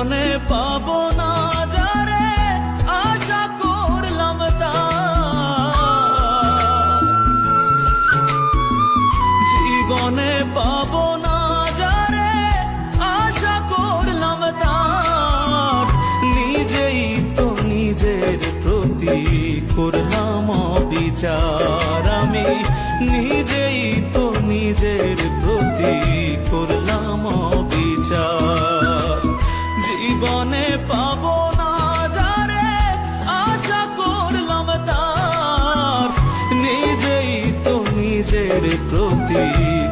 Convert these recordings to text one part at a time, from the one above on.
জীবনে পাবো না যারে আশা করলাম তা। জীবনে পাবো না যারে আশা করলাম নিজেই তো নিজের প্রতি করলাম বিচার আমি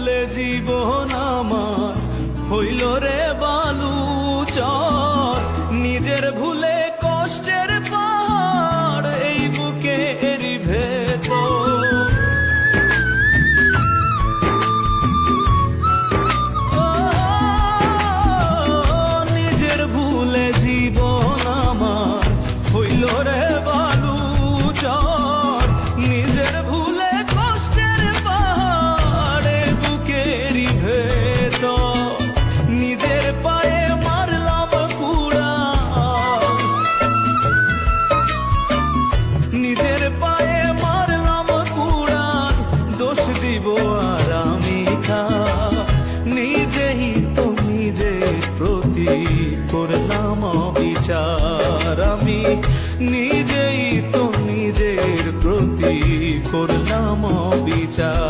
ভুলে জীবন আমার হইল রে দিব আর আমি নিজেই তো নিজের প্রতি করলাম বিচার আমি নিজেই তো নিজের প্রতি করলাম বিচার